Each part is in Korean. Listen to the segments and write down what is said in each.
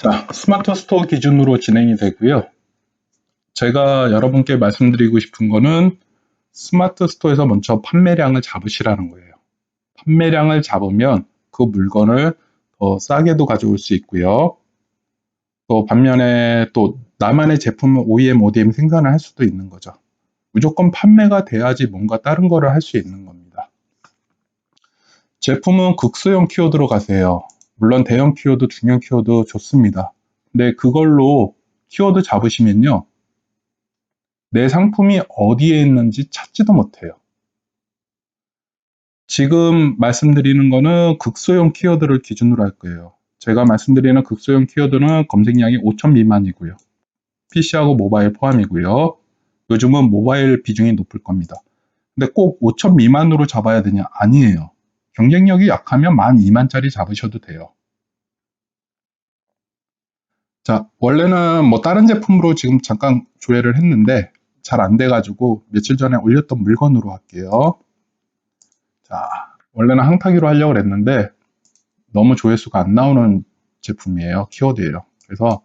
자, 스마트 스토어 기준으로 진행이 되고요. 제가 여러분께 말씀드리고 싶은 거는 스마트 스토어에서 먼저 판매량을 잡으시라는 거예요. 판매량을 잡으면 그 물건을 더 싸게도 가져올 수 있고요. 또 반면에 또 나만의 제품을 OEM, ODM 생산을 할 수도 있는 거죠. 무조건 판매가 돼야지 뭔가 다른 거를 할 수 있는 겁니다. 제품은 극소형 키워드로 가세요. 물론 대형 키워드, 중형 키워드 좋습니다. 근데 그걸로 키워드 잡으시면요. 내 상품이 어디에 있는지 찾지도 못해요. 지금 말씀드리는 거는 극소형 키워드를 기준으로 할 거예요. 제가 말씀드리는 극소형 키워드는 검색량이 5천 미만이고요. PC하고 모바일 포함이고요. 요즘은 모바일 비중이 높을 겁니다. 근데 꼭 5천 미만으로 잡아야 되냐? 아니에요. 경쟁력이 약하면 만 2만짜리 잡으셔도 돼요. 자, 원래는 뭐 다른 제품으로 지금 잠깐 조회를 했는데 잘 안 돼가지고 며칠 전에 올렸던 물건으로 할게요. 자, 원래는 항타기로 하려고 했는데 너무 조회수가 안 나오는 제품이에요. 키워드예요. 그래서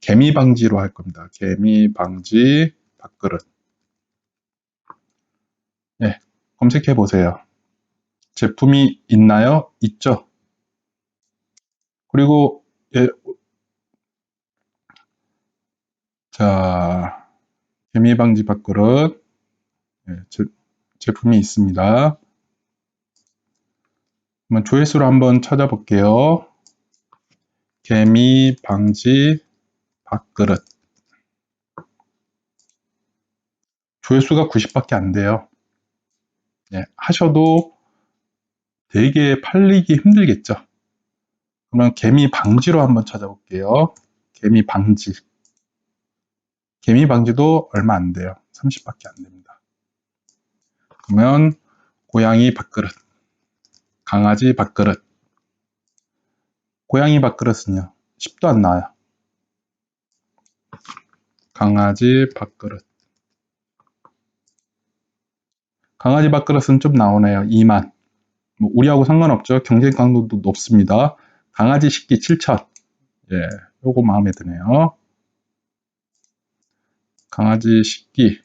개미 방지로 할 겁니다. 개미 방지 밥그릇. 네, 검색해 보세요. 제품이 있나요? 있죠. 그리고 예, 자 개미 방지 밥그릇 예, 제, 제품이 있습니다. 그러면 조회수를 한번 찾아볼게요. 개미 방지 밥그릇 조회수가 90밖에 안 돼요. 예, 하셔도 되게 팔리기 힘들겠죠. 그러면 개미 방지로 한번 찾아볼게요. 개미 방지. 개미 방지도 얼마 안 돼요. 30밖에 안 됩니다. 그러면 고양이 밥그릇, 강아지 밥그릇. 고양이 밥그릇은요. 10도 안 나와요. 강아지 밥그릇. 강아지 밥그릇은 좀 나오네요. 2만. 뭐 우리하고 상관없죠. 경쟁 강도도 높습니다. 강아지 식기 7천. 예, 요거 마음에 드네요. 강아지 식기.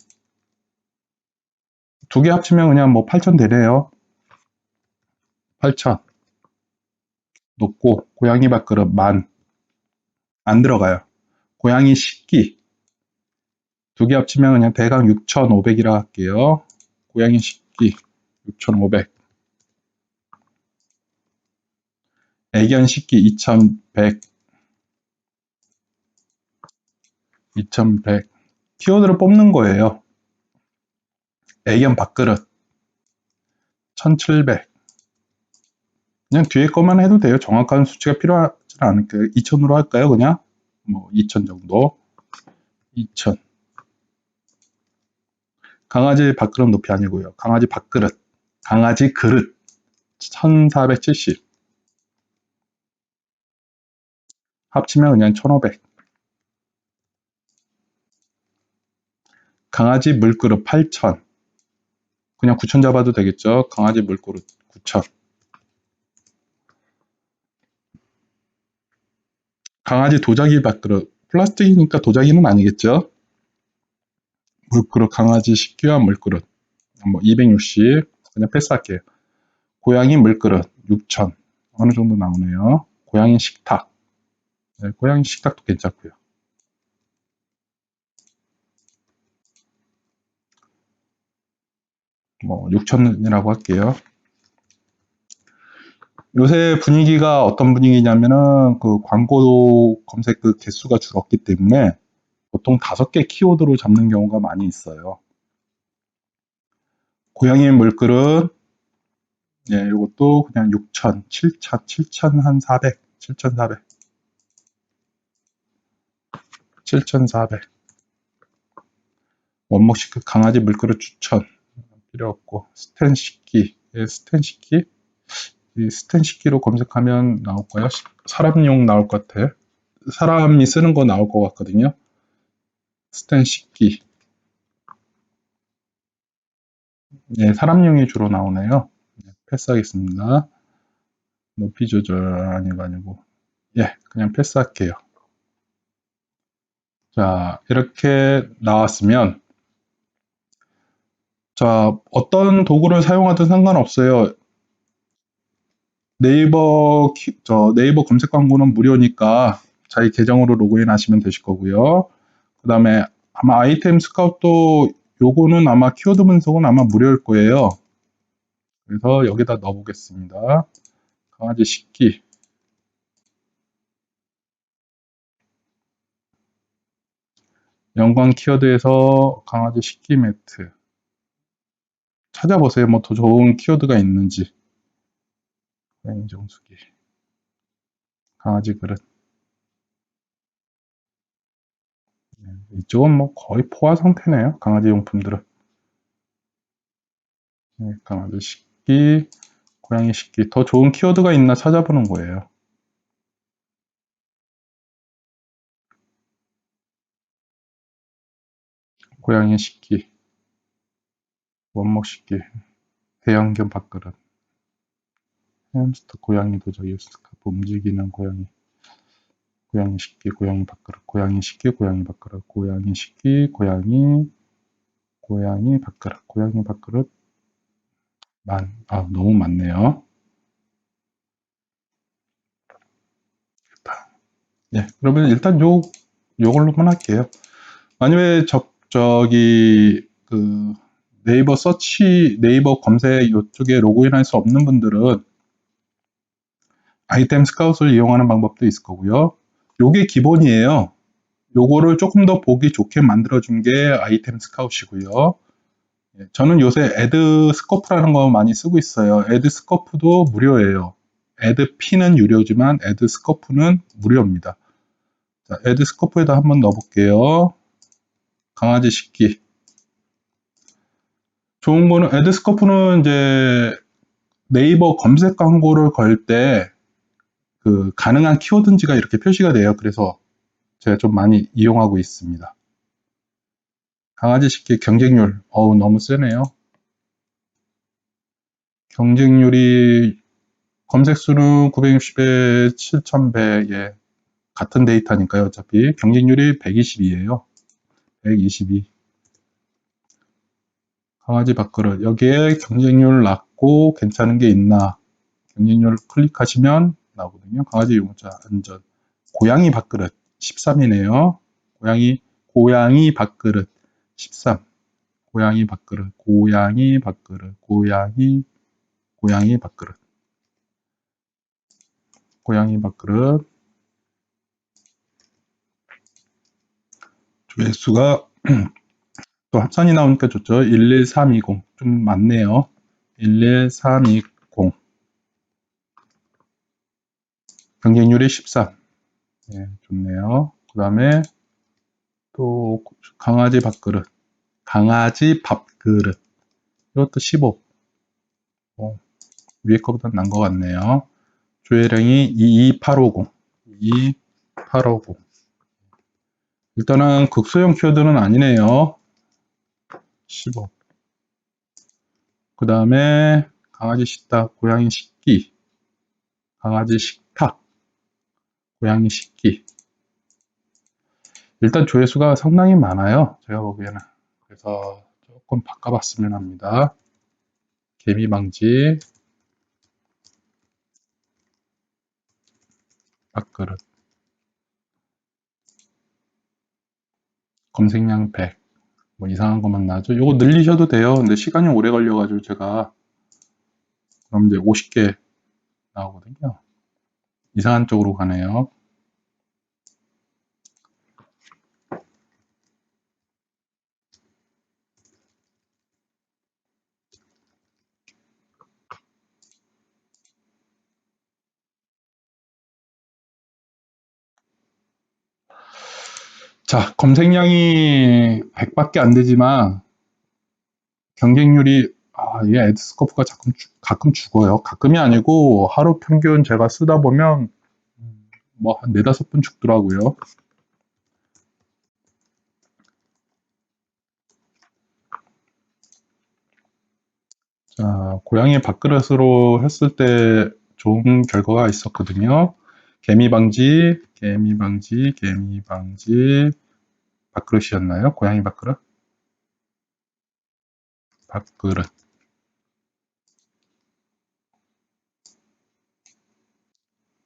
두 개 합치면 그냥 뭐 8천 되네요. 8천. 높고, 고양이 밥그릇 만. 안 들어가요. 고양이 식기. 두 개 합치면 그냥 대강 6,500이라 할게요. 고양이 식기 6,500. 애견 식기 2,100. 2,100. 키워드를 뽑는 거예요. 애견 밥그릇 1,700. 그냥 뒤에 것만 해도 돼요. 정확한 수치가 필요하지 않을까요? 2,000으로 할까요? 그냥 뭐 2,000 정도. 2,000. 강아지 밥그릇 높이 아니고요. 강아지 밥그릇. 강아지 그릇. 1470. 합치면 그냥 1500. 강아지 물그릇 8000. 그냥 9000 잡아도 되겠죠. 강아지 물그릇 9000. 강아지 도자기 밥그릇. 플라스틱이니까 도자기는 아니겠죠. 물그릇 강아지 식기와 물그릇 뭐 260 그냥 패스할게요. 고양이 물그릇 6000 어느 정도 나오네요. 고양이 식탁 네, 고양이 식탁도 괜찮고요. 뭐 6천이라고 할게요. 요새 분위기가 어떤 분위기냐면은 그 광고 검색 그 개수가 줄었기 때문에 보통 다섯 개 키워드로 잡는 경우가 많이 있어요. 고양이 물그릇, 예, 이것도 그냥 6천, 7천, 7천 한 400, 7,400. 7,400. 원목 시크 강아지 물그릇 추천. 필요 없고, 스텐 식기, 예, 스텐 식기. 이 스텐 식기로 검색하면 나올까요? 사람용 나올 것 같아. 사람이 쓰는 거 나올 것 같거든요. 스텐 식기. 네, 사람용이 주로 나오네요. 네, 패스하겠습니다. 높이 조절 아니고 아니고. 예, 그냥 패스할게요. 자, 이렇게 나왔으면, 자, 어떤 도구를 사용하든 상관없어요. 네이버, 키- 저 네이버 검색 광고는 무료니까 자기 계정으로 로그인 하시면 되실 거고요. 그 다음에 아마 아이템 스카웃도 요거는 아마 키워드 분석은 아마 무료일 거예요. 그래서 여기다 넣어보겠습니다. 강아지 식기. 연관 키워드에서 강아지 식기 매트. 찾아보세요. 뭐 더 좋은 키워드가 있는지. 고양이 정수기. 강아지 그릇. 네, 이쪽은 뭐 거의 포화 상태네요. 강아지 용품들은. 네, 강아지 식기, 고양이 식기. 더 좋은 키워드가 있나 찾아보는 거예요. 고양이 식기, 원목 식기, 대형견 밥그릇, 햄스터 고양이 도저히 스카프 움직이는 고양이, 고양이 식기, 고양이 밥그릇, 고양이 식기, 고양이 밥그릇, 고양이 식기, 고양이, 고양이 밥그릇, 고양이 밥그릇, 만, 아, 너무 많네요. 네, 그러면 일단 요, 요걸로만 할게요. 만약에 저, 저기, 그, 네이버 서치, 네이버 검색 이쪽에 로그인할 수 없는 분들은 아이템 스카웃을 이용하는 방법도 있을 거고요. 요게 기본이에요. 요거를 조금 더 보기 좋게 만들어준 게 아이템 스카웃이고요. 예, 저는 요새 애드 스코프라는 거 많이 쓰고 있어요. 애드 스코프도 무료예요. 애드 피는 유료지만 애드 스코프는 무료입니다. 자, 애드 스코프에다 한번 넣어볼게요. 강아지 식기. 좋은 거는 애드 스코프는 이제 네이버 검색 광고를 걸 때 그 가능한 키워드인지가 이렇게 표시가 돼요. 그래서 제가 좀 많이 이용하고 있습니다. 강아지 식기 경쟁률. 어우, 너무 세네요. 경쟁률이 검색 수는 960에 7000배, 예. 같은 데이터니까요, 어차피. 경쟁률이 122예요. 122. 강아지 밥그릇. 여기에 경쟁률 낮고 괜찮은 게 있나. 경쟁률 클릭하시면 나오거든요. 강아지 유모차 안전. 고양이 밥그릇 13이네요. 고양이, 고양이 밥그릇 13. 고양이 밥그릇, 고양이 밥그릇, 고양이, 고양이 밥그릇. 고양이 밥그릇. 조회수가 또 합산이 나오니까 좋죠. 11320. 좀 많네요. 11320. 경쟁률이 13. 예, 좋네요. 그 다음에 또 강아지 밥그릇. 강아지 밥그릇. 이것도 15. 어, 위에 거보다 난 것 같네요. 조회량이 22850. 22850. 일단은 극소형 키워드는 아니네요. 15. 그 다음에 강아지 식탁, 고양이 식기, 강아지 식탁, 고양이 식기. 일단 조회수가 상당히 많아요. 제가 보기에는. 그래서 조금 바꿔봤으면 합니다. 개미 방지, 밥그릇, 검색량 100. 뭐 이상한 것만 나죠. 요거 늘리셔도 돼요. 근데 시간이 오래 걸려가지고 제가 그럼 이제 50개 나오거든요. 이상한 쪽으로 가네요. 자, 검색량이 100밖에 안 되지만 경쟁률이 아, 이게 애드스코프가 가끔, 죽- 가끔 죽어요. 가끔이 아니고 하루 평균 제가 쓰다 보면 뭐 한 네다섯 분 죽더라고요. 자, 고양이 밥그릇으로 했을 때 좋은 결과가 있었거든요. 개미 방지, 개미 방지, 개미 방지, 밥그릇이었나요? 고양이 밥그릇? 밥그릇.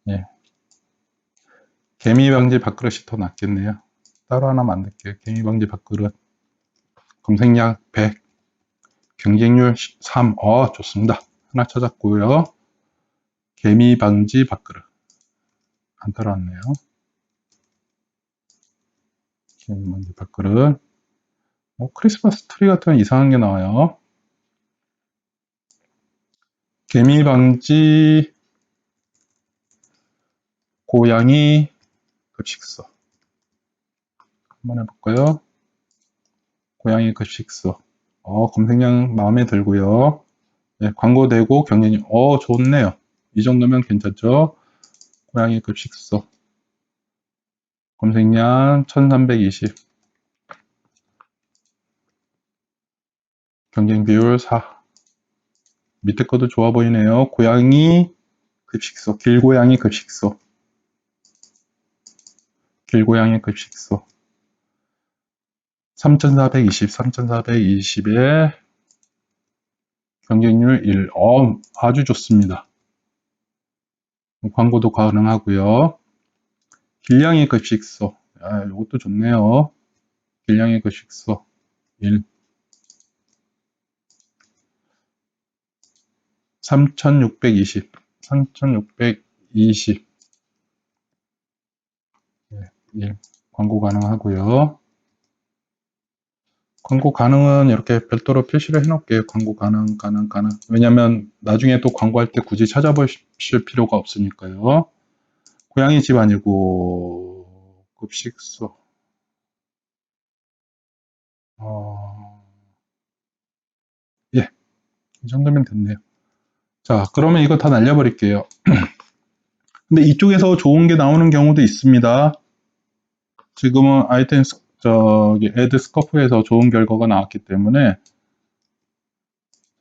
예. 개미 방지 밥그릇이 더 낫겠네요. 따로 하나 만들게요. 개미 방지 밥그릇. 검색량 100. 경쟁률 3. 어, 좋습니다. 하나 찾았고요. 개미 방지 밥그릇. 안 따라왔네요. 방지 밥그릇. 어, 크리스마스 트리 같은 이상한 게 나와요. 개미 방지 고양이 급식소. 한번 해볼까요? 고양이 급식소. 어, 검색량 마음에 들고요. 네, 광고 되고 경쟁력, 어, 좋네요. 이 정도면 괜찮죠? 고양이 급식소. 검색량 1320. 경쟁 비율 4. 밑에 것도 좋아 보이네요. 고양이 급식소, 길고양이 급식소. 길고양이 급식소. 3420, 3420에 경쟁률 1. 어, 아주 좋습니다. 광고도 가능하고요. 길냥이 급식소. 아, 이것도 좋네요. 길냥이 급식소 1. 3620, 3620. 예, 1. 광고 가능하고요. 광고 가능은 이렇게 별도로 표시를 해 놓을게요. 광고 가능, 가능, 가능. 왜냐면 나중에 또 광고할 때 굳이 찾아보실 필요가 없으니까요. 고양이 집 아니고 급식소. 어... 예, 이 정도면 됐네요. 자, 그러면 이거 다 날려버릴게요. 근데 이쪽에서 좋은 게 나오는 경우도 있습니다. 지금은 아이템 스- 저기 애드 스커프에서 좋은 결과가 나왔기 때문에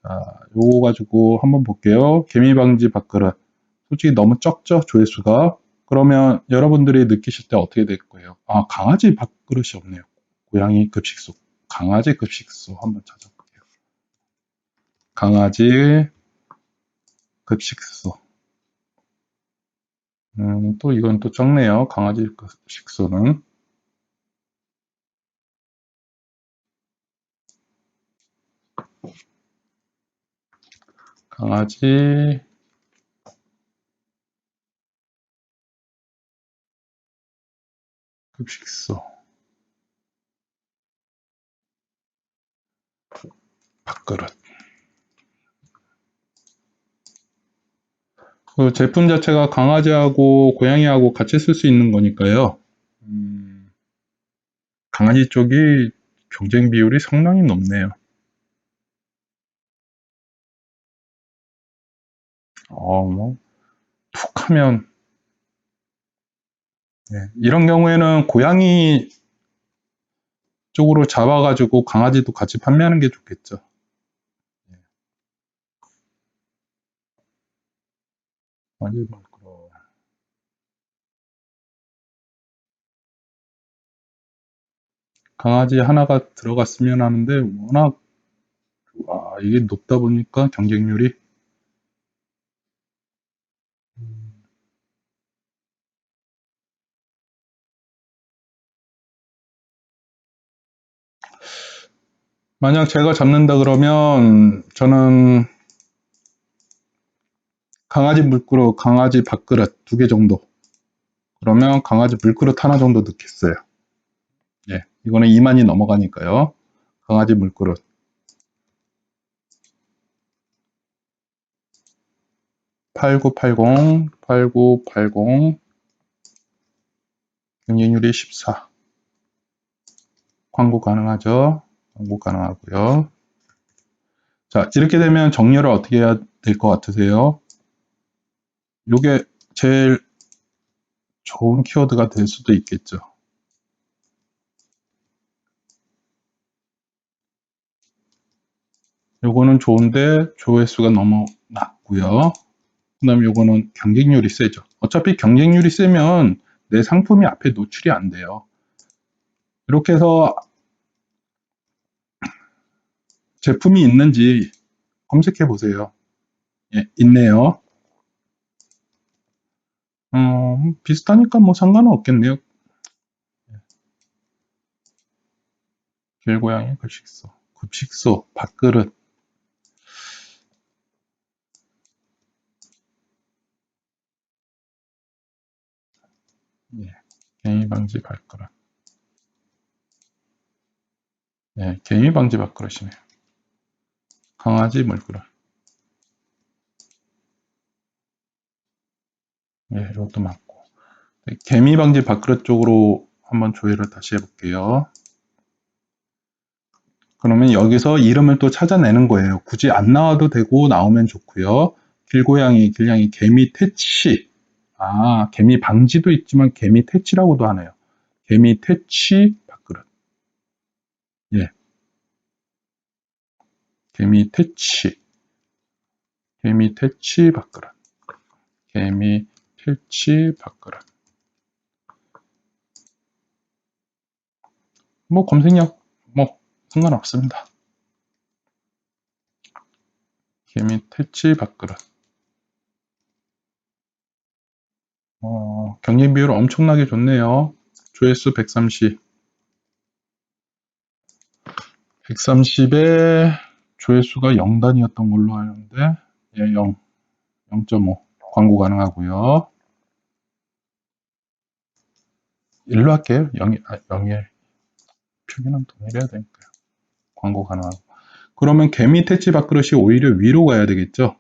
자, 요거 가지고 한번 볼게요. 개미 방지 밥그릇. 솔직히 너무 적죠? 조회수가. 그러면 여러분들이 느끼실 때 어떻게 될 거예요? 아, 강아지 밥그릇이 없네요. 고양이 급식소. 강아지 급식소 한번 찾아볼게요. 강아지 급식소. 음, 또 이건 또 적네요. 강아지 급식소는. 강아지 급식소. 밥그릇. 그 제품 자체가 강아지하고 고양이하고 같이 쓸 수 있는 거니까요. 음, 강아지 쪽이 경쟁 비율이 상당히 높네요. 뭐, 툭 하면, 네, 이런 경우에는 고양이 쪽으로 잡아가지고 강아지도 같이 판매하는 게 좋겠죠. 네. 말고. 강아지 하나가 들어갔으면 하는데, 워낙, 와, 이게 높다 보니까 경쟁률이 만약 제가 잡는다 그러면 저는 강아지 물그릇, 강아지 밥그릇 두 개 정도. 그러면 강아지 물그릇 하나 정도 넣겠어요. 예, 이거는 2만이 넘어가니까요. 강아지 물그릇. (8980) (8980) 경쟁률이 (14) 광고 가능하죠 광고 가능하고요. 자, 이렇게 되면 정렬을 어떻게 해야 될 것 같으세요? 요게 제일 좋은 키워드가 될 수도 있겠죠. 요거는 좋은데 조회수가 너무 낮고요. 그 다음에 요거는 경쟁률이 세죠. 어차피 경쟁률이 세면 내 상품이 앞에 노출이 안 돼요. 이렇게 해서 제품이 있는지 검색해 보세요. 예, 있네요. 어, 비슷하니까 뭐 상관은 없겠네요. 길고양이 급식소, 급식소, 밥그릇. 예, 개미 방지 밥그릇. 예, 개미 방지 밥그릇이네요. 강아지 물그릇. 예, 이것도 맞고. 네, 개미 방지 밥그릇 쪽으로 한번 조회를 다시 해볼게요. 그러면 여기서 이름을 또 찾아내는 거예요. 굳이 안 나와도 되고 나오면 좋고요. 길고양이, 길냥이, 개미 퇴치. 아, 개미 방지도 있지만 개미 퇴치라고도 하네요. 개미 퇴치 밥그릇. 예. 개미 퇴치. 개미 퇴치 밥그릇. 개미 퇴치 밥그릇. 뭐 검색력 뭐 상관없습니다. 개미 퇴치 밥그릇. 어, 경쟁 비율 엄청나게 좋네요. 조회수 130. 130에 조회수가 0단위였던 걸로 아는데, 예, 0, 0.5. 광고 가능하고요. 1로 할게요. 0, 아, 0에. 표기는 동일해야 되니까요. 광고 가능하고. 그러면 개미 퇴치 밥그릇이 오히려 위로 가야 되겠죠?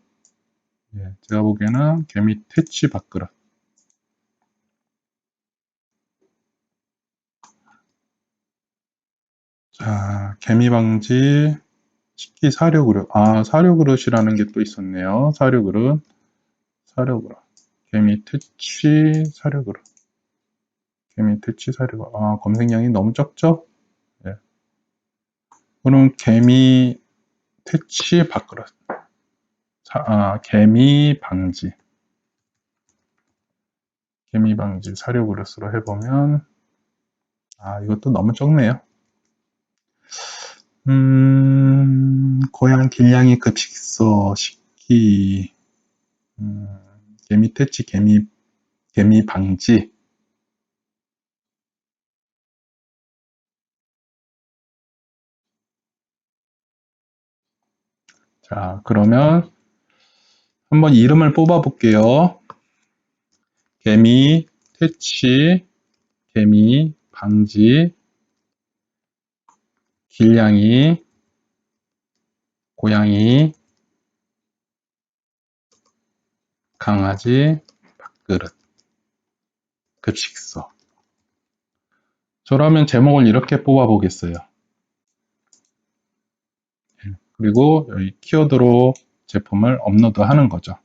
예, 제가 보기에는 개미 퇴치 밥그릇. 자, 개미 방지 식기 사료 그릇. 아, 사료 그릇이라는 게 또 있었네요. 사료 그릇. 사료 그릇. 개미 퇴치 사료 그릇. 개미 퇴치 사료 그릇. 아, 검색량이 너무 적죠? 예. 그럼 개미 퇴치 밥그릇. 자, 아, 개미 방지. 개미 방지 사료 그릇으로 해보면, 아, 이것도 너무 적네요. 음, 고양 길냥이 급식소, 식기, 음, 개미 퇴치, 개미, 개미 방지. 자, 그러면 한번 이름을 뽑아 볼게요. 개미 퇴치, 개미 방지, 길냥이, 고양이, 강아지, 밥그릇, 급식소. 저라면 제목을 이렇게 뽑아 보겠어요. 그리고 여기 키워드로 제품을 업로드 하는 거죠.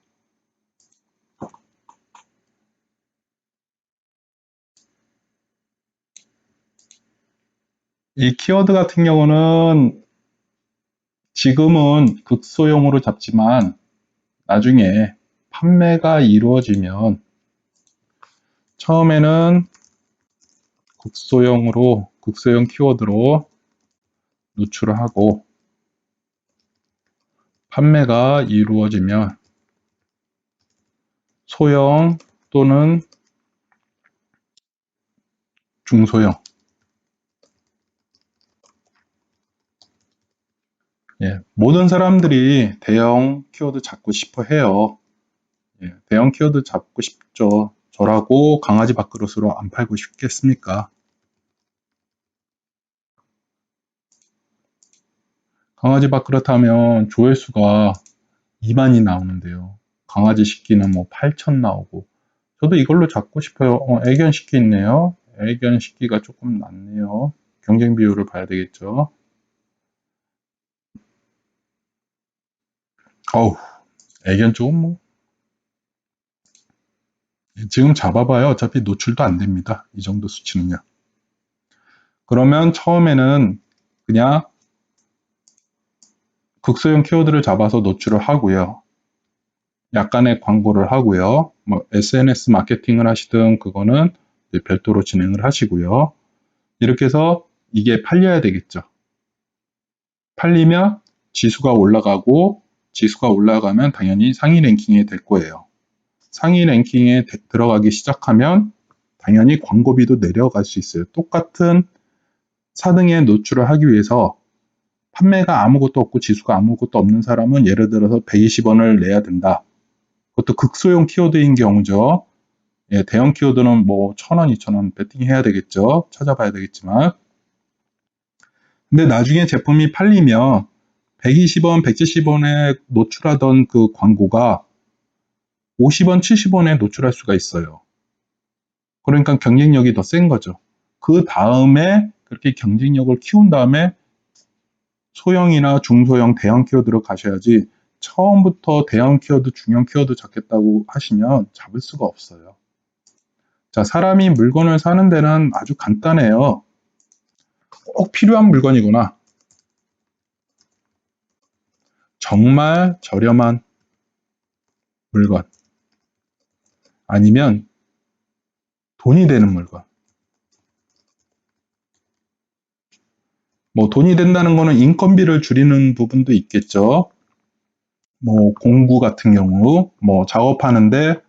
이 키워드 같은 경우는 지금은 극소형으로 잡지만 나중에 판매가 이루어지면 처음에는 극소형으로 극소형 키워드로 노출을 하고 판매가 이루어지면 소형 또는 중소형 예, 모든 사람들이 대형 키워드 잡고 싶어 해요. 예, 대형 키워드 잡고 싶죠. 저라고 강아지 밥그릇으로 안 팔고 싶겠습니까? 강아지 밥그릇 하면 조회수가 2만이 나오는데요. 강아지 식기는 뭐 8천 나오고. 저도 이걸로 잡고 싶어요. 어, 애견 식기 있네요. 애견 식기가 조금 낫네요. 경쟁 비율을 봐야 되겠죠. 어우, 애견 쪽은 뭐. 지금 잡아봐요. 어차피 노출도 안 됩니다. 이 정도 수치는요. 그러면 처음에는 그냥 극소형 키워드를 잡아서 노출을 하고요. 약간의 광고를 하고요. 뭐 SNS 마케팅을 하시든 그거는 별도로 진행을 하시고요. 이렇게 해서 이게 팔려야 되겠죠. 팔리면 지수가 올라가고 지수가 올라가면 당연히 상위 랭킹에 될 거예요. 상위 랭킹에 대- 들어가기 시작하면 당연히 광고비도 내려갈 수 있어요. 똑같은 4등에 노출을 하기 위해서 판매가 아무것도 없고 지수가 아무것도 없는 사람은 예를 들어서 120원을 내야 된다. 그것도 극소형 키워드인 경우죠. 예, 대형 키워드는 뭐 1000원, 2000원 베팅해야 되겠죠. 찾아봐야 되겠지만. 근데 나중에 제품이 팔리면 120원, 170원에 노출하던 그 광고가 50원, 70원에 노출할 수가 있어요. 그러니까 경쟁력이 더 센 거죠. 그 다음에 그렇게 경쟁력을 키운 다음에 소형이나 중소형, 대형 키워드로 가셔야지 처음부터 대형 키워드, 중형 키워드 잡겠다고 하시면 잡을 수가 없어요. 자, 사람이 물건을 사는 데는 아주 간단해요. 꼭 필요한 물건이거나 정말 저렴한 물건 아니면 돈이 되는 물건. 뭐 돈이 된다는 거는 인건비를 줄이는 부분도 있겠죠. 뭐 공구 같은 경우 뭐 작업하는데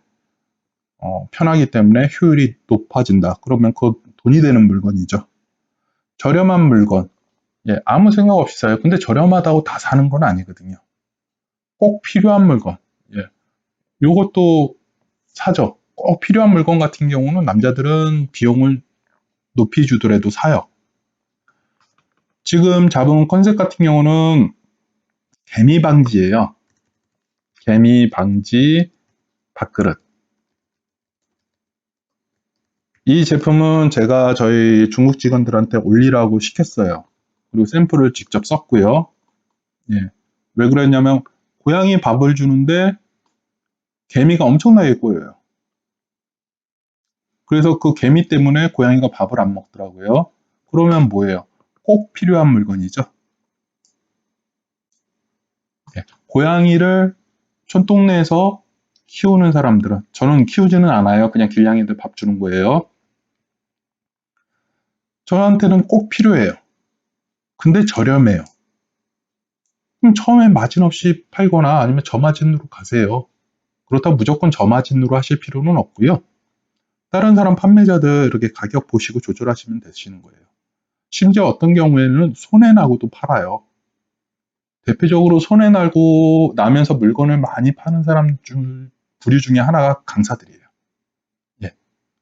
어, 편하기 때문에 효율이 높아진다. 그러면 그 돈이 되는 물건이죠. 저렴한 물건. 예, 아무 생각 없이 사요. 근데 저렴하다고 다 사는 건 아니거든요. 꼭 필요한 물건. 예. 요것도 사죠. 꼭 필요한 물건 같은 경우는 남자들은 비용을 높이 주더라도 사요. 지금 잡은 컨셉 같은 경우는 개미 방지예요. 개미 방지 밥그릇. 이 제품은 제가 저희 중국 직원들한테 올리라고 시켰어요. 그리고 샘플을 직접 썼고요. 예. 왜 그랬냐면 고양이 밥을 주는데 개미가 엄청나게 꼬여요. 그래서 그 개미 때문에 고양이가 밥을 안 먹더라고요. 그러면 뭐예요? 꼭 필요한 물건이죠. 예. 고양이를 촌동네에서 키우는 사람들은 저는 키우지는 않아요. 그냥 길냥이들 밥 주는 거예요. 저한테는 꼭 필요해요. 근데 저렴해요. 그럼 처음에 마진 없이 팔거나 아니면 저마진으로 가세요. 그렇다고 무조건 저마진으로 하실 필요는 없고요. 다른 사람 판매자들 이렇게 가격 보시고 조절하시면 되시는 거예요. 심지어 어떤 경우에는 손해나고도 팔아요. 대표적으로 손해나고 나면서 물건을 많이 파는 사람 중, 부류 중에 하나가 강사들이에요. 예.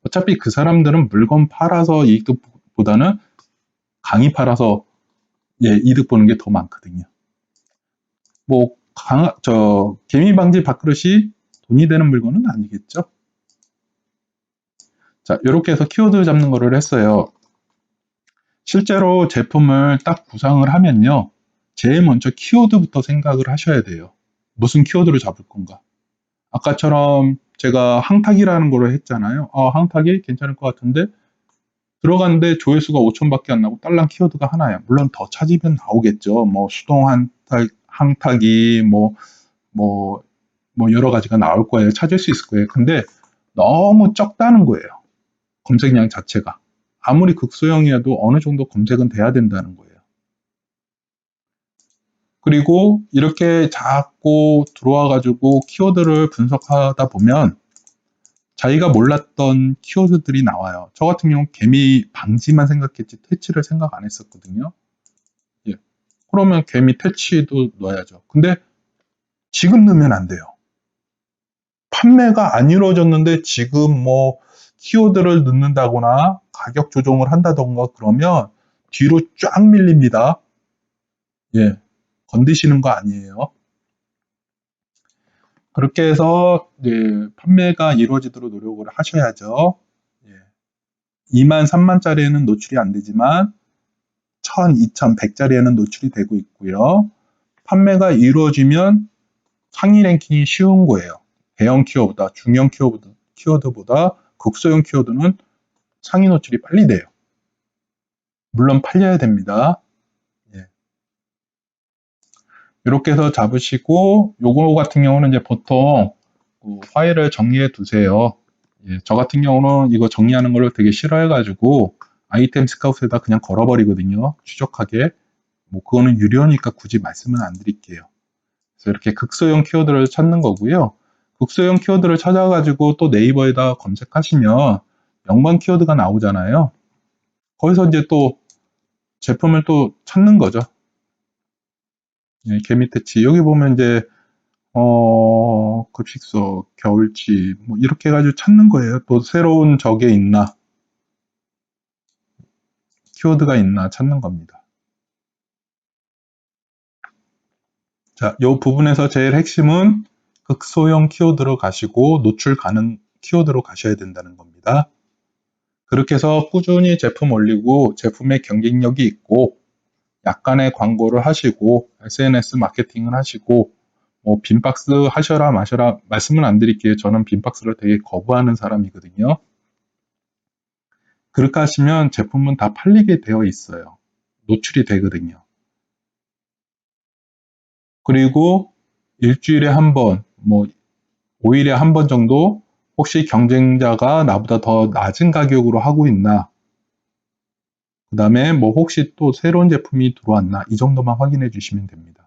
어차피 그 사람들은 물건 팔아서 이득보다는 강의 팔아서 예, 이득 보는 게 더 많거든요. 뭐, 강, 저, 개미 방지 밥그릇이 돈이 되는 물건은 아니겠죠? 자, 이렇게 해서 키워드 잡는 거를 했어요. 실제로 제품을 딱 구상을 하면요. 제일 먼저 키워드부터 생각을 하셔야 돼요. 무슨 키워드를 잡을 건가? 아까처럼 제가 항탁이라는 거를 했잖아요. 아, 항탁이 괜찮을 것 같은데 들어갔는데 조회수가 5천밖에 안 나고 딸랑 키워드가 하나야. 물론 더 찾으면 나오겠죠. 뭐 수동 항탁, 항탁이 뭐, 뭐, 뭐 여러 가지가 나올 거예요. 찾을 수 있을 거예요. 근데 너무 적다는 거예요. 검색량 자체가. 아무리 극소형이어도 어느 정도 검색은 돼야 된다는 거예요. 그리고 이렇게 자꾸 들어와 가지고 키워드를 분석하다 보면 자기가 몰랐던 키워드들이 나와요. 저 같은 경우 개미 방지만 생각했지 퇴치를 생각 안 했었거든요. 예. 그러면 개미 퇴치도 넣어야죠. 근데 지금 넣으면 안 돼요. 판매가 안 이루어졌는데 지금 뭐 키워드를 넣는다거나 가격 조정을 한다던가 그러면 뒤로 쫙 밀립니다. 예. 건드시는 거 아니에요. 그렇게 해서 예, 판매가 이루어지도록 노력을 하셔야죠. 예. 2만, 3만짜리에는 노출이 안 되지만 1000, 2000, 100짜리에는 노출이 되고 있고요. 판매가 이루어지면 상위 랭킹이 쉬운 거예요. 대형 키워드보다, 중형 키워드, 키워드보다 극소형 키워드는 상위 노출이 빨리 돼요. 물론 팔려야 됩니다. 예. 이렇게 해서 잡으시고 요거 같은 경우는 이제 보통 그 파일을 정리해 두세요. 예, 저 같은 경우는 이거 정리하는 걸 되게 싫어해 가지고 아이템 스카웃에다 그냥 걸어버리거든요. 추적하게. 뭐 그거는 유료니까 굳이 말씀은 안 드릴게요. 그래서 이렇게 극소형 키워드를 찾는 거고요. 극소형 키워드를 찾아가지고 또 네이버에다 검색하시면 연관 키워드가 나오잖아요. 거기서 이제 또 제품을 또 찾는 거죠. 예, 개미태치. 여기 보면 이제, 어, 급식소, 겨울치, 뭐 이렇게 해가지고 찾는 거예요. 또 새로운 적에 있나, 키워드가 있나 찾는 겁니다. 자, 이 부분에서 제일 핵심은 극소형 키워드로 가시고 노출 가능 키워드로 가셔야 된다는 겁니다. 그렇게 해서 꾸준히 제품 올리고 제품의 경쟁력이 있고 약간의 광고를 하시고 SNS 마케팅을 하시고 뭐 빈박스 하셔라 마셔라 말씀은 안 드릴게요. 저는 빈박스를 되게 거부하는 사람이거든요. 그렇게 하시면 제품은 다 팔리게 되어 있어요. 노출이 되거든요. 그리고 일주일에 한 번, 뭐 5일에 한 번 정도 혹시 경쟁자가 나보다 더 낮은 가격으로 하고 있나 그 다음에 뭐 혹시 또 새로운 제품이 들어왔나 이 정도만 확인해 주시면 됩니다.